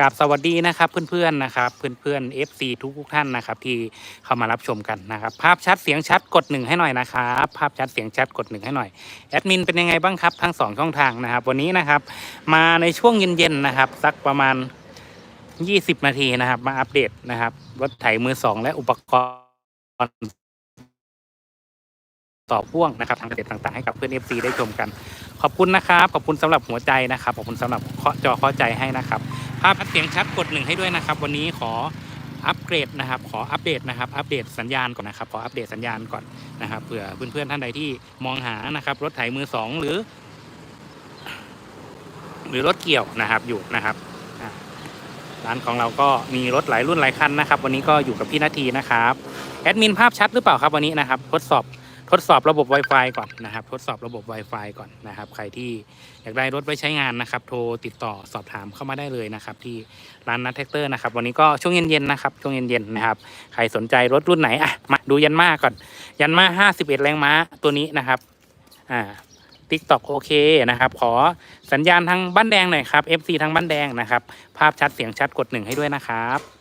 กับสวัสดีนะครับเพื่อนๆนะครับเพื่อนๆ FC ทุกทุกท่านนะครับที่เข้ามารับชมกันนะครับภาพชัดเสียงชัดกดหนึ่งให้หน่อยนะครับภาพชัดเสียงชัดกดหนึ่งให้หน่อยแอดมินเป็นยังไงบ้างครับทั้งสองช่องทางนะครับวันนี้นะครับมาในช่วงเย็นๆนะครับสักประมาณ 20 นาทีนะครับมาอัปเดตนะครับรถไถมือสองและอุปกรณ์ต่อพ่วงนะครับทางเด็ดต่างๆให้กับเพื่อน FC ได้ชมกัน ขอบคุณนะครับขอบคุณสำหรับหัวใจนะครับขอบคุณสำหรับเคาะจอเคาะใจให้นะครับ ภาพเสียงชัดกดหนึ่งให้ด้วยนะครับ วันนี้ขออัปเกรดนะครับ ขออัปเดตนะครับ อัปเดตสัญญาณก่อนนะครับ ขออัปเดตสัญญาณก่อนนะครับ เผื่อเพื่อนๆท่านใดที่มองหานะครับ รถไถมือสองหรือ หรือรถเกี่ยวนะครับอยู่นะครับร้านของเราก็มีรถหลายรุ่นหลายคันนะครับ วันนี้ก็อยู่กับพี่นาทีนะครับ แอดมินภาพชัดหรือเปล่าครับวันนี้นะครับ ทดสอบ ทดสอบระบบ Wi-Fi ก่อนนะครับ ทดสอบระบบ Wi-Fi ก่อนนะครับ ใครที่อยากได้รถไว้ใช้งานนะครับ โทรติดต่อสอบถามเข้ามาได้เลยนะครับ ที่ร้านนัทแท็กเตอร์นะครับ วันนี้ก็ช่วงเย็นๆนะครับ ช่วงเย็นๆนะครับ ใครสนใจรถรุ่นไหนอะมาดูยันมาก่อน ยันมา 51 แรงม้าตัวนี้นะครับอ่าติ๊กต็อกโอเคนะครับ ขอสัญญาณทางบ้านแดงหน่อยครับ FC ทางบ้านแดงนะครับ ภาพชัดเสียงชัดกดหนึ่งให้ด้วยนะครับ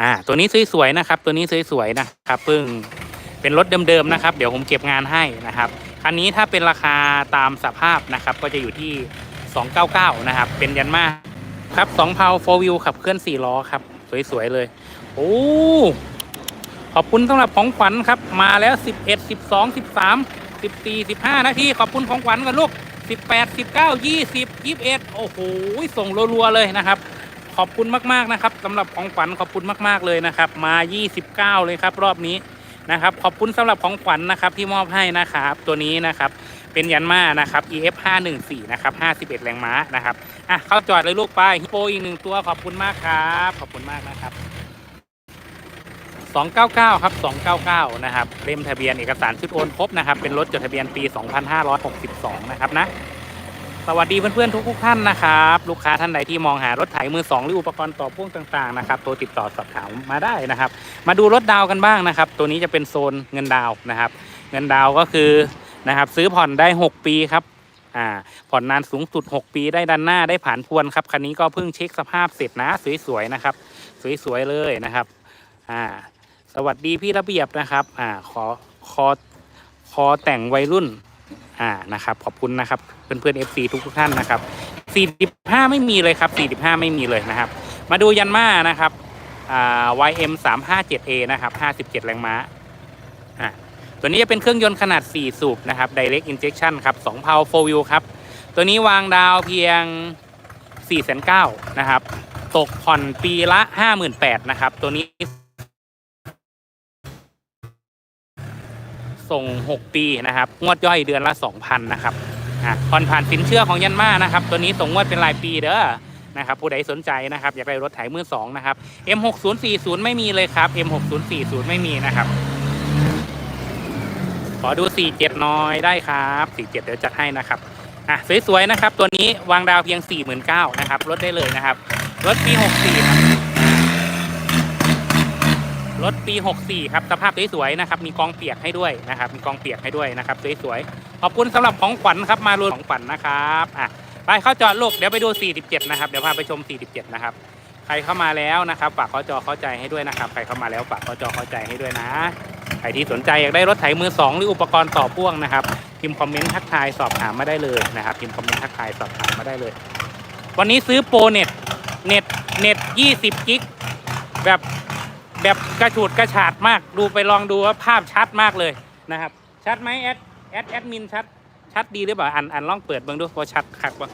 อ่าตัวนี้สวยๆนะครับ ตัวนี้สวยๆนะครับเพิ่งเป็นรถเดิมๆนะครับ เดี๋ยวผมเก็บงานให้นะครับคันนี้ถ้าเป็นราคาตามสภาพนะครับ ก็จะอยู่ที่ 299 นะครับ เป็นยันมาครับ2เพาโฟวิวขับเคลื่อน 4 ล้อครับ สวย ๆ เลย โอ้ ขอบคุณสำหรับของขวัญครับ มาแล้ว 11 12 13 14 15 นาที ขอบคุณของขวัญกันลูก 18 19 20 21 โอ้โห ส่งรัว ๆ เลยนะครับ ขอบคุณมากๆนะครับสำหรับของขวัญขอบคุณมากๆเลยนะครับ มา 29 เลยครับรอบนี้นะครับ ขอบคุณสำหรับของขวัญนะครับที่มอบให้นะครับ ตัวนี้นะครับเป็นยันมานะครับ EF 514นะครับ51 แรงม้านะครับอะเข้าจอดเลยลูกไปฮิปโปอีกหนึ่งตัวขอบคุณมากครับขอบคุณมากนะครับ299ครับ299นะครับเล่มทะเบียนเอกสารชุดโอนครบนะครับเป็นรถจดทะเบียนปี 2562 นะครับนะ สวัสดีเพื่อนๆทุกๆท่านนะครับ ลูกค้าท่านใดที่มองหารถไถมือสองหรืออุปกรณ์ต่อพ่วงต่างๆนะครับโทรติดต่อสอบถามมาได้นะครับ มาดูรถดาวกันบ้างนะครับ ตัวนี้จะเป็นโซนเงินดาวนะครับ เงินดาวก็คือนะครับซื้อผ่อนได้ 6 ปีครับอ่าผ่อนนานสูงสุด 6 ปีได้ดันหน้าได้ผ่านพวนครับคันนี้ก็เพิ่งเช็คสภาพเสร็จนะสวยๆนะครับ สวยๆเลยนะครับอ่าสวัสดีพี่ระเบียบนะครับอ่าขอคอคอแต่งวัยรุ่นอ่านะครับขอบคุณนะครับ เพื่อนเอนๆ FC ทุกทุกๆท่านนะครับ 45 ไม่มีเลยครับ 45 ไม่มีเลยนะครับ มาดูยันมานะครับ YM 357A นะครับ 57 แรงม้าตัวนี้จะเป็นเครื่องยนต์ขนาด 4 สูบนะครับ Direct Injection ครับ2เพา4 Wheel ครับ ตัวนี้วางดาวเพียง4 9 0 0 0นะครับ ตกผ่อนปีละ 58,000นะครับ ตัวนี้ ส่ง 6 ปีนะครับ งวดย่อยเดือนละ 2,000 นะครับ ผ่อนผ่านสินเชื่อของยันมานะครับ ตัวนี้ส่งงวดเป็นรายปีเด้อนะครับผู้ใดสนใจนะครับอยากได้รถไถมือสองนะครับ M6040 ไม่มีเลยครับ M6040 ไม่มีนะครับ ขอดู 47 น้อยได้ครับ 47 เดี๋ยวจัดให้นะครับอะสวยๆนะครับ ตัวนี้วางดาวเพียง 49,000นะครับรถได้เลยนะครับรถปี 64ครับ รถปี 64 ครับ สภาพสวยๆนะครับ มีกองเปียกให้ด้วยนะครับ มีกองเปียกให้ด้วยนะครับ สวยๆ ขอบคุณสำหรับของขวัญครับ มารวมของขวัญนะครับ อะ ไปเข้าจอดลูก เดี๋ยวไปดู 47 นะครับ เดี๋ยวพาไปชม 47 นะครับ ใครเข้ามาแล้วนะครับ ฝากเข้าจอเข้าใจให้ด้วยนะครับ ใครเข้ามาแล้วฝากเข้าจอเข้าใจให้ด้วยนะ ใครที่สนใจอยากได้รถไถมือสองหรืออุปกรณ์ต่อพ่วงนะครับ พิมพ์คอมเมนต์ทักทายสอบถามมาได้เลยนะครับ พิมพ์คอมเมนต์ทักทายสอบถามมาได้เลย วันนี้ซื้อโปรเน็ต เน็ต เน็ต 20 กิก แบบ แบบกระฉูดกระฉาดมากดูไปลองดูว่าภาพชัดมากเลยนะครับ ชัดไหมแอดแอดแอดมินชัดชัดดีหรือเปล่าอันอันลองเปิดเบิ่งดูพอชัดคักบ่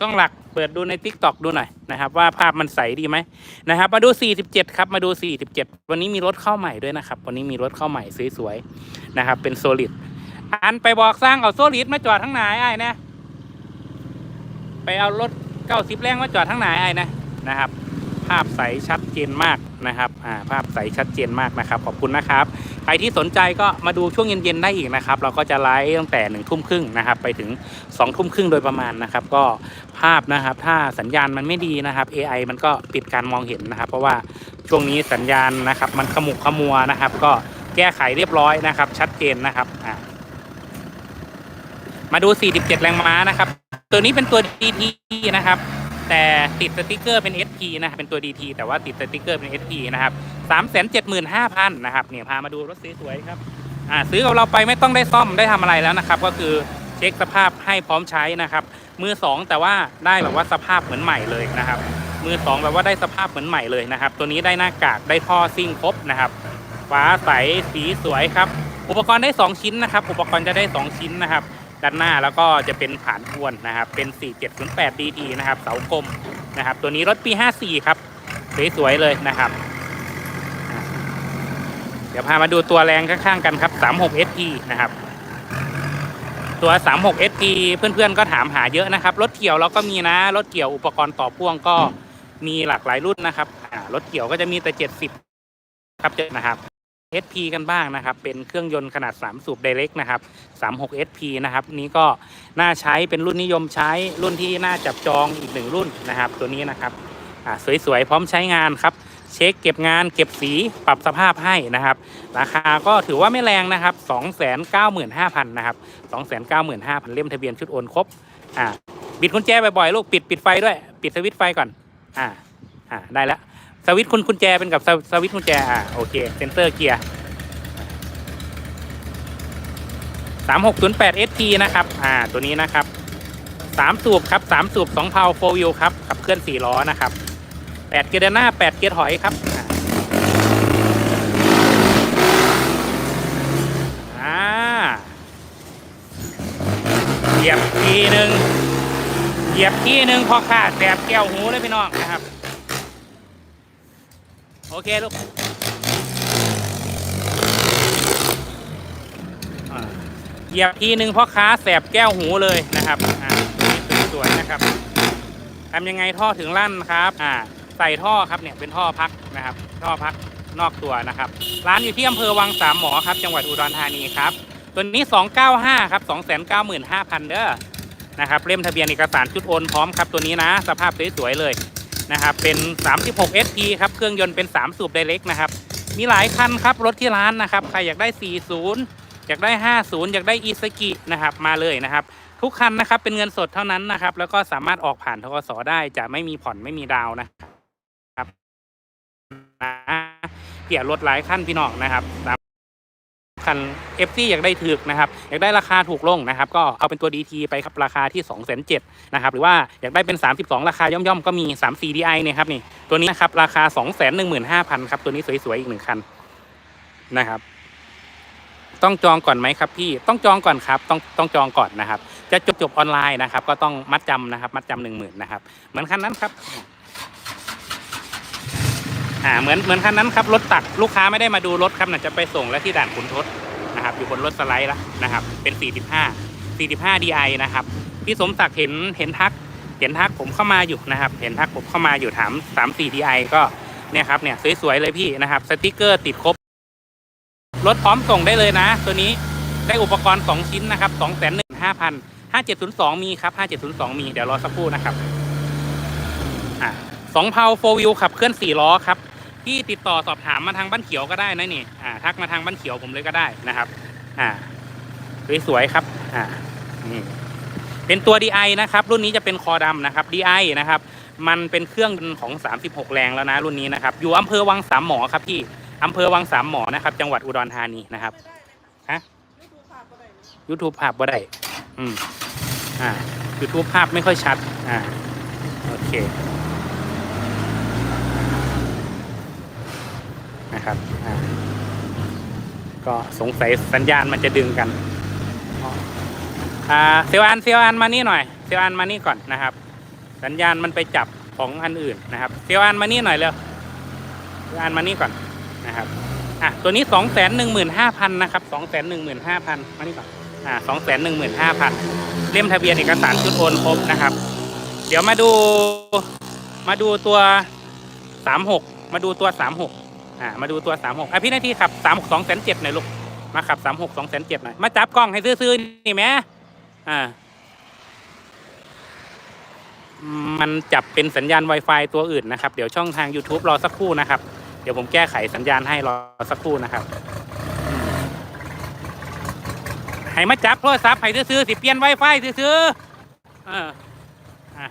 ต้องหลักเปิดดูใน t ิ k t o k ดูหน่อยนะครับ ว่าภาพมันใสดีไหมนะครับ มาดู 47 ครับมาดู 47 วันนี้มีรถเข้าใหม่ด้วยนะครับ วันนี้มีรถเข้าใหม่สวยๆนะครับ เป็นโซลิดอันไปบอกสร้างเอาโซลิดมาจอดทั้งไหนไอ้นะไปเอารถ90แรงมาจอดทั้งไหนไอ้นะนะครับ ภาพใสชัดเจนมากนะครับอ่าภาพใสชัดเจนมากนะครับ ขอบคุณนะครับ ใครที่สนใจก็มาดูช่วงเย็นๆได้อีกนะครับ เราก็จะไลฟ์ตั้งแต่หนึ่งทุ่มครึ่งนะครับ ไปถึง2องทุ่มครึ่งโดยประมาณนะครับ ก็ภาพนะครับ ถ้าสัญญาณมันไม่ดีนะครับ AI มันก็ปิดการมองเห็นนะครับ เพราะว่าช่วงนี้สัญญาณนะครับ มันขมุกขมัวนะครับ ก็แก้ไขเรียบร้อยนะครับ ชัดเจนนะครับอ่ามาดู 47 แรงม้านะครับ ตัวนี้เป็นตัว DT นะครับ แต่ติดสติกเกอร์เป็น SP นะครับเป็นตัว DT แต่ว่าติดสติกเกอร์เป็น SP นะครับสามแสนเจ็ดหมื่นห้าพันนะครับเนี่ยพามาดูรถสวยๆครับอ่าซื้อกับเราไปไม่ต้องได้ซ่อมได้ทำอะไรแล้วนะครับ ก็คือเช็คสภาพให้พร้อมใช้นะครับ มือสองแต่ว่าได้แบบว่าสภาพเหมือนใหม่เลยนะครับ มือสองแบบว่าได้สภาพเหมือนใหม่เลยนะครับ ตัวนี้ได้หน้ากากได้ท่อซิ่งครบนะครับฟ้าใสสีสวยครับ อุปกรณ์ได้ 2 ชิ้นนะครับ อุปกรณ์จะได้ 2 ชิ้นนะครับ ด้านหน้าแล้วก็จะเป็นผานทวนนะครับ เป็น 4708 DT นะครับ เสากลมนะครับ ตัวนี้รถปี 54 ครับสวยๆเลยนะครับ เดี๋ยวพามาดูตัวแรงข้างๆกันครับ 36 SP นะครับ ตัว 36 SP เพื่อนๆก็ถามหาเยอะนะครับ รถเกี่ยวเราก็มีนะ รถเกี่ยวอุปกรณ์ต่อพ่วงก็มีหลากหลายรุ่นนะครับรถเกี่ยวก็จะมีแต่ 70 ครับเจอนะครับ SP กันบ้างนะครับ เป็นเครื่องยนต์ขนาด 3 สูบ Direct นะครับ 36 SP นะครับ นี้ก็น่าใช้เป็นรุ่นนิยมใช้รุ่นที่น่าจับจองอีกหนึ่งรุ่นนะครับ ตัวนี้นะครับอ่าสวยๆ พร้อมใช้งานครับ เช็คเก็บงานเก็บสีปรับสภาพให้นะครับ ราคาก็ถือว่าไม่แรงนะครับ 295,000 นะครับ 295,000 เล่มทะเบียนชุดโอนครบอ่าบิดกุญแจบ่อยๆ ลูกปิดปิดไฟด้วย ปิดสวิตช์ไฟก่อนอ่าอ่าได้แล้ว สวิตช์คุณกุญแจเป็นกับสวสวิตช์กุญแจอ่าโอเคเซนเซอร์เกียร์สามหกศูนย์แปดเอสทีนะครับ อ่า ตัวนี้นะครับสามสูบครับสามสูบสองเพาโฟวิวครับ ขับเคลื่อนสี่ล้อนะครับแปดเกียร์หน้าแปดเกียร์ถอยครับอ่าอ่าเหยียบทีหนึ่งเหยียบทีหนึ่งพอขาดแสบแก้วหูเลยพี่น้องนะครับ โอเคลูกเหยียบทีหนึ่งพ่อค้าแสบแก้วหูเลยนะครับอ่าสวยๆนะครับทำยังไงท่อถึงลั่นครับอ่าใส่ท่อครับเนี่ยเป็นท่อพักนะครับ ท่อพักนอกตัวนะครับ ร้านอยู่ที่อำเภอวังสามหมอครับจังหวัดอุดรธานีครับตัวนี้ 295 ครับ 295,000 เด้อนะครับเล่มทะเบียนเอกสารชุดโอนพร้อมครับตัวนี้นะ สภาพสวยๆเลย นะครับเป็น 36 SP ครับเครื่องยนต์เป็น 3 สูบไดเรกนะครับมีหลายคันครับรถที่ร้านนะครับใครอยากได้ 40 อยากได้ 50 อยากได้อีสกินะครับมาเลยนะครับ ทุกคันนะครับเป็นเงินสดเท่านั้นนะครับ แล้วก็สามารถออกผ่านทกสได้จะไม่มีผ่อนไม่มีดาวนะครับนะเกี่ยรถหลายขั้นพี่น้องนะครับ สา คัน FC อยากได้ถูกนะครับอยากได้ราคาถูกลงนะครับก็เอาเป็นตัว DT ไปครับราคาที่ 2 7 0 0 0นะครับหรือว่าอยากได้เป็น 32 ราคาย่อมๆก็มี3 4 DI เนี่ยครับนี่ตัวนี้นะครับราคา 215,000ครับตัวนี้สวยๆอีกหนึ่งคันนะครับต้องจองก่อนไหมครับพี่ต้องจองก่อนครับต้องต้องจองก่อนนะครับ จะจบจบออนไลน์นะครับ ก็ต้องมัดจำนะครับ มัดจำหนึ่งหมื่นนะครับเหมือนคันนั้นครับ อ่าเหมือนเหมือนคันนั้นครับรถตักลูกค้าไม่ได้มาดูรถครับน่ะจะไปส่งแล้วที่ด่านขุนทศนะครับ อยู่บนรถสไลด์แล้วนะครับ เป็น 45 45 DI นะครับพี่สมศักดิ์เห็นเห็นทักเห็นทักผมเข้ามาอยู่นะครับ เห็นทักผมเข้ามาอยู่ถามสามสี่ DI ก็เนี่ยครับเนี่ยสวยๆเลยพี่นะครับสติกเกอร์ติดครบรถพร้อมส่งได้เลยนะ ตัวนี้ได้อุปกรณ์ 2 ชิ้นนะครับ2 1 5 0 0 0 5702 มีครับ 5702 มี เดี๋ยวรอสักครู่นะครับ อ่าสองเพาโฟวิวขับเคลื่อนสี่ล้อครับ พี่ติดต่อสอบถามมาทางบ้านเขียวก็ได้นะนี่อ่าทักมาทางบ้านเขียวผมเลยก็ได้นะครับอ่าสวยๆครับอ่านี่เป็นตัว DI นะครับ รุ่นนี้จะเป็นคอดำนะครับ DI นะครับ มันเป็นเครื่องของ 36 แรงแล้วนะรุ่นนี้นะครับ อยู่อำเภอวังสามหมอครับพี่อำเภอวังสามหมอนะครับ จังหวัดอุดรธานีนะครับฮะ YouTube ภาพบ่ได้อืมอ่า YouTube ภาพไม่ค่อยชัด อ่า โอเค นะครับก็สงสัยสัญญาณมันจะดึงกันอ่าเซลอันเซลอันมานี่หน่อยเซลอันมานี่ก่อนนะครับ สัญญาณมันไปจับของอันอื่นนะครับเซลอันมานี่หน่อยเร็วเซลอันมานี่ก่อนนะครับอะตัวนี้สองแสนหนึ่งหมื่นห้าพันนะครับสองแสนหนึ่งหมื่นห้าพันมานี่ก่อนอ่าสองแสนหนึ่งหมื่นห้าพันเล่มทะเบียนเอกสารชุดโอนครบนะครับ เดี๋ยวมาดูมาดูตัวสามหกมาดูตัวสามหก อ่ามาดูตัวสามหกอะพี่นาทีขับสามหกสองแสนเจ็ดหน่อยลูกมาขับสามหกสองแสนเจ็ดหน่อยมาจับกล้องให้ซื้อๆนี่แหม่อ่ามันจับเป็นสัญญาณ Wi-Fi ตัวอื่นนะครับ เดี๋ยวช่องทาง YouTube รอสักครู่นะครับ เดี๋ยวผมแก้ไขสัญญาณให้รอสักครู่นะครับให้มาจับโทรศัพท์ให้ซื้อๆสิเปลี่ยน Wi-Fi ซื้อเอออะ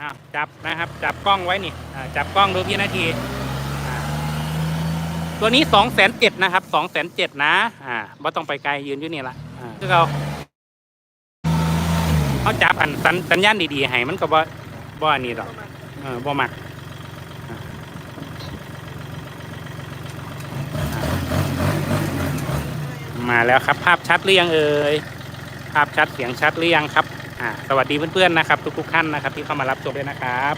อ้าวจับนะครับ จับกล้องไว้นี่จับกล้องดูพี่นาที ตัวนี้สองแสนเจ็ดนะครับสองแสนเจ็ดนะอ่าไม่ต้องไปไกลยืนอยู่นี่ละอ่าคือเราเขาจับอันสัญสัญญาณดีๆให้มันก็บ่บ่อันนี้หรอกเออบ่มักมาแล้วครับ ภาพชัดหรือยังเอ่ยภาพชัดเสียงชัดหรือยังครับอ่าสวัสดีเพื่อนๆนะครับ ทุกๆท่านนะครับ ที่เข้ามารับชมด้วยนะครับ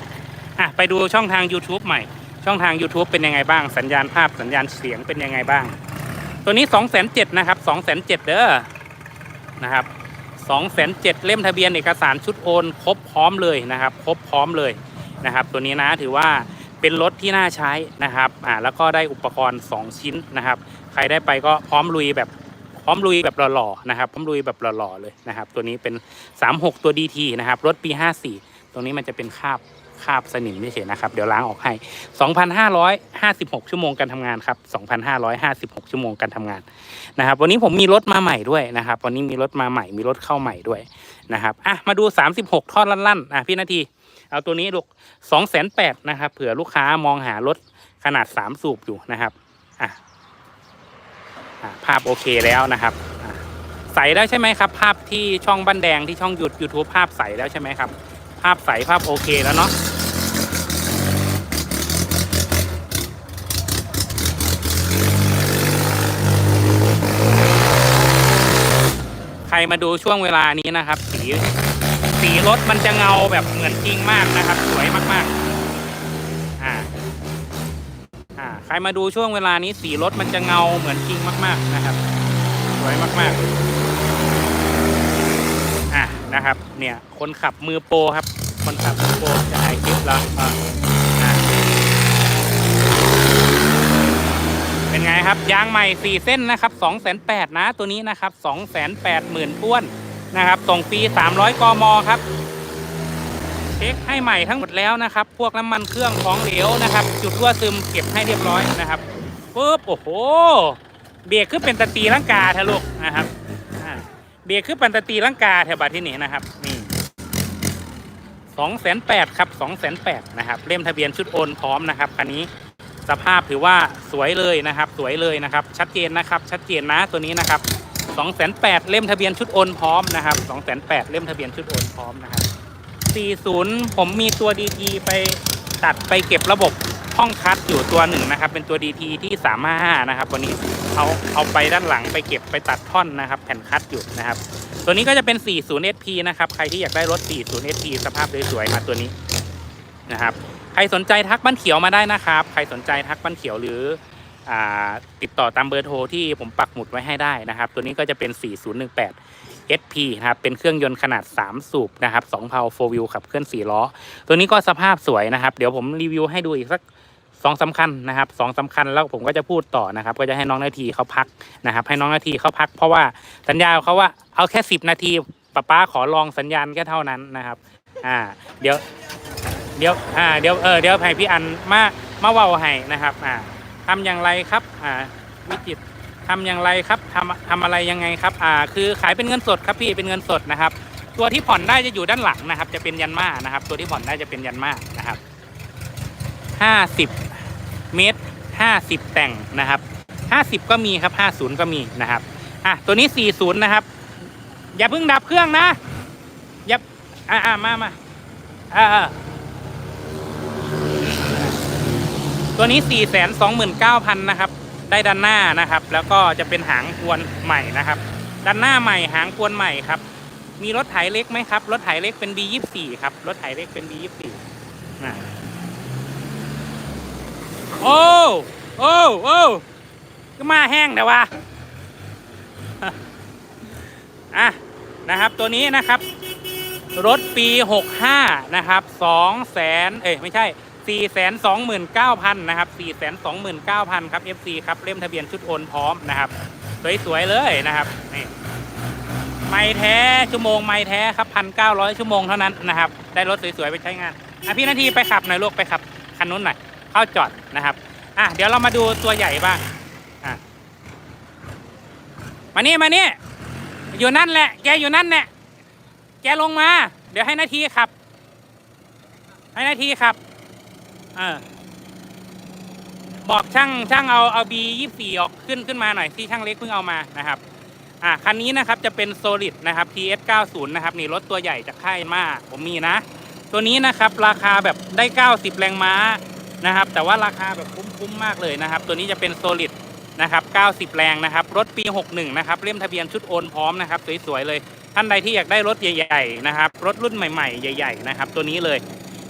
อะไปดูช่องทาง YouTube ใหม่ ช่องทาง YouTube เป็นยังไงบ้าง สัญญาณภาพสัญญาณเสียงเป็นยังไงบ้าง ตัวนี้2องแสนเจ็ดนะครับ2องแสนเจ็ดเด้อนะครับ2องแสนเจ็ดเล่มทะเบียนเอกสารชุดโอนครบพร้อมเลยนะครับ ครบพร้อมเลยนะครับ ตัวนี้นะถือว่าเป็นรถที่น่าใช้นะครับอ่าแล้วก็ได้อุปกรณ์ 2 ชิ้นนะครับ ใครได้ไปก็พร้อมลุยแบบพร้อมลุยแบบหล่อๆนะครับพร้อมลุยแบบหล่อๆเลยนะครับ ตัวนี้เป็น 36 ตัว DT นะครับรถปี 54 ตรงนี้มันจะเป็นคาบ คราบสนิมเฉยๆนะครับ เดี๋ยวล้างออกให้ 2,556 ชั่วโมงการทำงานครับ 2,556 ชั่วโมงการทำงานนะครับ วันนี้ผมมีรถมาใหม่ด้วยนะครับ วันนี้มีรถมาใหม่ มีรถเข้าใหม่ด้วยนะครับ อะ มาดู 36 ท่อลั่นๆ อะพี่นาที เอาตัวนี้ลูก2,800นะครับ เผื่อลูกค้ามองหารถขนาด 3 สูบอยู่นะครับอะอะภาพโอเคแล้วนะครับใสแล้วใช่ไหมครับ ภาพที่ช่องบันแดงที่ช่องยูยูทูบภาพใสแล้วใช่ไหมครับ ภาพใสภาพโอเคแล้วเนาะใครมาดูช่วงเวลานี้นะครับ สีสีรถมันจะเงาแบบเหมือนจริงมากนะครับ สวยมากๆอ่าอ่าใครมาดูช่วงเวลานี้สีรถมันจะเงาเหมือนจริงมาก ๆนะครับ สวยมากๆ นะครับ เนี่ยคนขับมือโปรครับ คนขับมือโปรจะถ่ายคลิปแล้วเป็นไงครับยางใหม่สี่เส้นนะครับสองแสนแปดนะตัวนี้นะครับสองแสนแปดหมื่นท้วนนะครับส่งฟรีสามร้อยกมครับเช็คให้ใหม่ทั้งหมดแล้วนะครับ พวกน้ำมันเครื่องของเหลวนะครับ จุดรั่วซึมเก็บให้เรียบร้อยนะครับปุ๊บโอ้โห เบรกคือเป็นตะตีลังกาเถอะลูกนะครับ เบรกคือป็นตตีลังกาแถวบัดที่นี่นะครับ นี่สองแสนแปดครับสองแสนแปดนะครับ เล่มทะเบียนชุดโอนพร้อมนะครับคันนี้สภาพถือว่าสวยเลยนะครับ สวยเลยนะครับ ชัดเจนนะครับ ชัดเจนนะตัวนี้นะครับสองแสนแปดเล่มทะเบียนชุดโอนพร้อมนะครับสองแสนแปดเล่มทะเบียนชุดโอนพร้อมนะครับ40ผมมีตัว DT ไปตัดไปเก็บระบบ ห้องคัดอยู่ตัวหนึ่งนะครับ เป็นตัว DT ที่355นะครับวันนี้เอาเอาไปด้านหลังไปเก็บไปตัดท่อนนะครับ แผ่นคัดอยู่นะครับ ตัวนี้ก็จะเป็น 40 SP นะครับ ใครที่อยากได้รถ 40 SP สภาพสวยๆมาตัวนี้นะครับ ใครสนใจทักบ้านเขียวมาได้นะครับ ใครสนใจทักบ้านเขียวหรืออติดต่อตามเบอร์โทรที่ผมปักหมุดไว้ให้ได้นะครับ ตัวนี้ก็จะเป็น 4018 SP นะครับ เป็นเครื่องยนต์ขนาด 3 สูบนะครับ2เพา4 wheel ขับเคลื่อน 4 ล้อ ตัวนี้ก็สภาพสวยนะครับ เดี๋ยวผมรีวิวให้ดูอีกสัก สองสำคัญนะครับสองสำคัญแล้วผมก็จะพูดต่อนะครับ ก็จะให้น้องนาทีเขาพักนะครับ ให้น้องนาทีเขาพัก เพราะว่าสัญญาเขาว่าเอาแค่10นาทีป้าป้าขอลองสัญญาณแค่เท่านั้นนะครับ อ่า เดี๋ยว เดี๋ยว อ่า เดี๋ยว เออ เดี๋ยวให้พี่อันมา มาเว้าให้นะครับ อ่าทำอย่างไรครับ อ่า วิจิตทำอย่างไรครับทำทำอะไรยังไงครับ อ่า คือขายเป็นเงินสดครับพี่เป็นเงินสดนะครับ ตัวที่ผ่อนได้จะอยู่ด้านหลังนะครับ จะเป็นยันมานะครับ ตัวที่ผ่อนได้จะเป็นยันมานะครับห้าสิบ เมตรห้าสิบแต่งนะครับห้าสิบก็มีครับห้าศูนย์ก็มีนะครับอะตัวนี้สี่ศูนย์นะครับ อย่าเพิ่งดับเครื่องนะอย่าอ่าอ่ามามาอ่าตัวนี้สี่แสนสองหมื่นเก้าพันนะครับ ได้ด้านหน้านะครับ แล้วก็จะเป็นหางควนใหม่นะครับ ด้านหน้าใหม่หางควนใหม่ครับ มีรถไถเล็กไหมครับ รถไถเล็กเป็น B24 ครับ รถไถเล็กเป็น B24 นะ โอ้โอ้โอ้ก็มาแห้งแต่ว่าอะนะครับตัวนี้นะครับ รถปี 65 นะครับ2แสนเอ้ยไม่ใช่ 4 2 9 0 0 0 นะครับ 4 2 9 0 0 0 ครับ FC ครับเล่มทะเบียนชุดโอนพร้อมนะครับ สวย ๆ เลยนะครับนี่ไม่แท้ชั่วโมงไม่แท้ครับพันเก้าร้อยชั่วโมงเท่านั้นนะครับ ได้รถสวย ๆ ไปใช้งานอะพี่นาทีไปขับหน่อยลูกไปขับคันนู้นหน่อย เข้าจอดนะครับอะเดี๋ยวเรามาดูตัวใหญ่บ้างอะมานี่มานี่อยู่นั่นแหละ แกอยู่นั่นแหละแกลงมา เดี๋ยวให้นาทีขับ ให้นาทีขับเออบอกช่างช่างเอาเอาบียี่สี่ออกขึ้นขึ้นมาหน่อยที่ช่างเล็กเพิ่งเอามานะครับอะคันนี้นะครับจะเป็นโซลิดนะครับ TS 90นะครับนี่รถตัวใหญ่จากค่ายมาผมมีนะ ตัวนี้นะครับราคาแบบได้ 90 แรงม้า นะครับ แต่ว่าราคาแบบคุ้มๆมากเลยนะครับ ตัวนี้จะเป็นโซลิดนะครับ90 แรงนะครับ รถปี 61 นะครับ เล่มทะเบียนชุดโอนพร้อมนะครับ สวยๆเลย ท่านใดที่อยากได้รถใหญ่ๆนะครับ รถรุ่นใหม่ๆ ใหญ่ ๆ นะครับ ตัวนี้เลย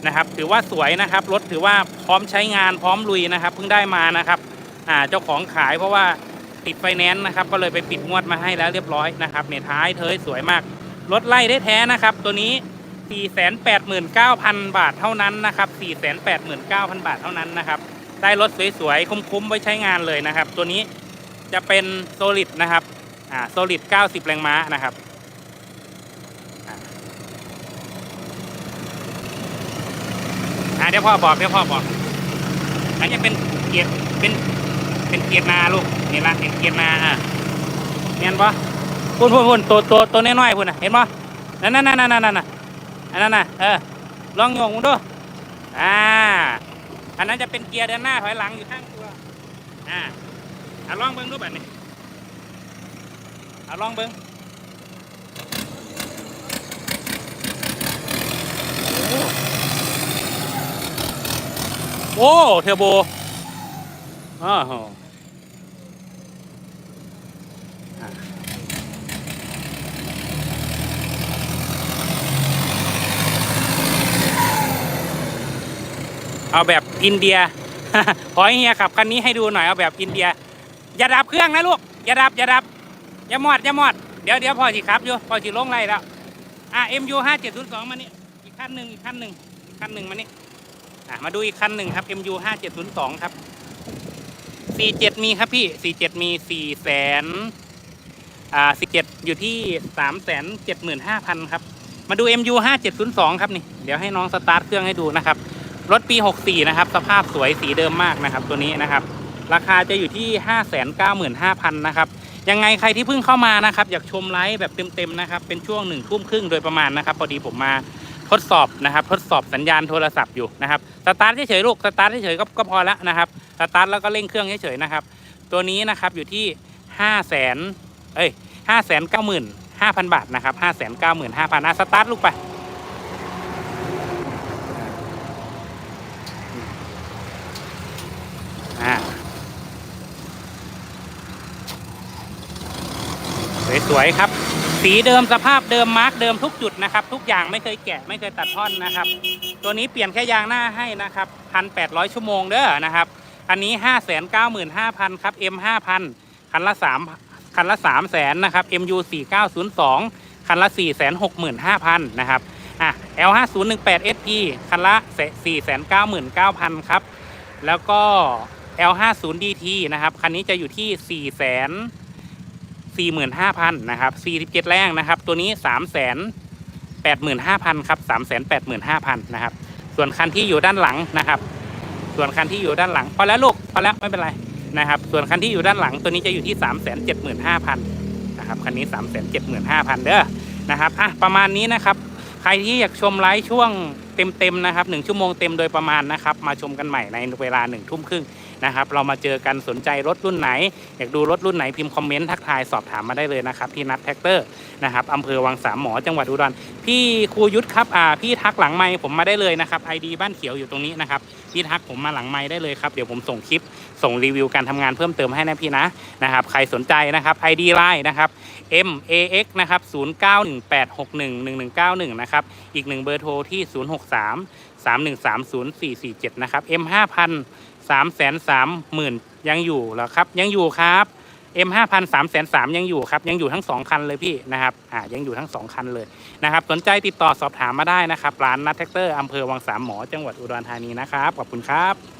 นะครับ ถือว่าสวยนะครับ รถถือว่าพร้อมใช้งานพร้อมลุยนะครับ เพิ่งได้มานะครับ อ่า เจ้าของขายเพราะว่าติดไฟแนนซ์นะครับ ก็เลยไปปิดงวดมาให้แล้วเรียบร้อยนะครับในท้ายเทยสวยมาก รถไล่ได้แท้นะครับ ตัวนี้ 489,000 บาทเท่านั้นนะครับ 489,000 บาทเท่านั้นนะครับ ได้รถสวยๆ คุ้มๆ ไว้ใช้งานเลยนะครับ ตัวนี้จะเป็นโซลิดนะครับ อ่า โซลิด 90 แรงม้านะครับ อ่าเดี๋ยวพ่อบอกเดี๋ยวพ่อบอก อันนี้เป็นเกียร์ เป็น เป็นเกียร์นาลูก นี่ละเป็นเกียร์นาอะเห็นปะพุ่นพุ่นพุ่นตัวตัวตัวน้อยๆพุ่นน่ะ เห็นปะนั่นนั่นนั่นนั่นนั่นน่ะ อันนั้นน่ะเออลองโยงมึงดูอ่าอันนั้นจะเป็นเกียร์เดินหน้าถอยหลังอยู่ข้างตัวอ่าเอาลองเบิ้งดูแบบนี้เอาลองเบิ้งโอ้เทอร์โบอ้าว เอาแบบอินเดียขอให้เฮียขับคันนี้ให้ดูหน่อยเอาแบบอินเดีย อย่าดับเครื่องนะลูก อย่าดับอย่าดับ อย่ามอดอย่ามอด เดี๋ยวเดี๋ยวพอสิครับอยู่พอสิลงไล่แล้ว อะ MU ห้าเจ็ดศูนย์สองมานี่อีกคันหนึ่งอีกคันหนึ่งอีกคันหนึ่งมานี่อะมาดูอีกคันหนึ่งครับ MU ห้าเจ็ดศูนย์สองครับสี่เจ็ดมีครับพี่สี่เจ็ดมีสี่แสนอ่าสิบเจ็ดอยู่ที่สามแสนเจ็ดหมื่นห้าพันครับ มาดู MU ห้าเจ็ดศูนย์สองครับนี่ เดี๋ยวให้น้องสตาร์ทเครื่องให้ดูนะครับ รถปีหกสี่นะครับ สภาพสวยสีเดิมมากนะครับ ตัวนี้นะครับ ราคาจะอยู่ที่ห้าแสนเก้าหมื่นะครับ ยังไงใครที่เพิ่งเข้ามานะครับ อยากชมไลฟ์แบบเต็มๆนะครับ เป็นช่วงหนึ่งทุ่มครึ่งโดยประมาณนะครับ พอดีผมมาทดสอบนะครับ ทดสอบสัญญาณโทรศัพท์อยู่นะครับสตาร์ทเฉยๆลูกสตาร์ทเฉยๆก็ก็พอแล้วนะครับสตาร์ทแล้วก็เร่งเครื่องเฉยๆนะครับ ตัวนี้นะครับอยู่ที่ห้าแสนเอ้ยห้าแสนเก้าหมื่นห้าพันบาทนะครับห้าแสนเก้าหมื่นะสตาร์ทลูกไป อ่าสวยๆครับ สีเดิมสภาพเดิมมาร์กเดิมทุกจุดนะครับ ทุกอย่างไม่เคยแกะไม่เคยตัดท่อนนะครับ ตัวนี้เปลี่ยนแค่ยางหน้าให้นะครับพันแปดร้อยชั่วโมงเด้อนะครับ อันนี้ห้าแสนเก้าหมื่นห้าพันครับ M ห้าพันคันละสามคันละสามแสนนะครับ MU สี่เก้าศูนย์สองคันละสี่แสนหกหมื่นห้าพันนะครับอะ L ห้าศูนย์หนึ่งแปด SP คันละสี่แสนเก้าหมื่นเก้าพันครับ แล้วก็ L ห้าศูนย์ DT นะครับ คันนี้จะอยู่ที่สี่แสนสี่หมื่นห้าพันนะครับสี่สิบเจ็ดแรงนะครับ ตัวนี้สามแสนแปดหมื่นห้าพันครับสามแสนแปดหมื่นห้าพันนะครับ ส่วนคันที่อยู่ด้านหลังนะครับ ส่วนคันที่อยู่ด้านหลัง พอแล้วลูก พอแล้วไม่เป็นไรนะครับ ส่วนคันที่อยู่ด้านหลังตัวนี้จะอยู่ที่ 3 7 5 0 0 0 นะครับ คันนี้ 3 7 5 0 0 0 เด้อ นะครับอะประมาณนี้นะครับ ใครที่อยากชมไลฟ์ช่วงเต็มๆนะครับหนึ่งชั่วโมงเต็มโดยประมาณนะครับ มาชมกันใหม่ในเวลาหนึ่งทุ่มครึ่ง นะครับ เรามาเจอกันสนใจรถรุ่นไหน อยากดูรถรุ่นไหนพิมพ์คอมเมนต์ทักทายสอบถามมาได้เลยนะครับที่นัดแท็กเตอร์นะครับอำเภอวังสามหมอจังหวัดอุดรพี่ครูยุทธครับอ่าพี่ทักหลังไมค์ผมมาได้เลยนะครับไอดีบ้านเขียวอยู่ตรงนี้นะครับพี่ทักผมมาหลังไม้ได้เลยครับเดี๋ยวผมส่งคลิปส่งรีวิวการทำงานเพิ่มเติมให้นะพี่นะนะครับใครสนใจนะครับ ID Line นะครับ M A X นะครับ0918611191นะครับอีกหนึ่งเบอร์โทรที่ 063 3130447นะครับ M 5,000 3 3 0 0 0 0ยังอยู่เหรอครับ ยังอยู่ครับ M 5 0 0 3 3 0 0ยังอยู่ครับ ยังอยู่ทั้ง 2 คันเลยพี่นะครับอ่ายังอยู่ทั้ง 2 คันเลยนะครับ สนใจติดต่อสอบถามมาได้นะครับ ร้านนัทแท็กเตอร์อำเภอวังสามหมอจังหวัดอุดรธานีนะครับ ขอบคุณครับ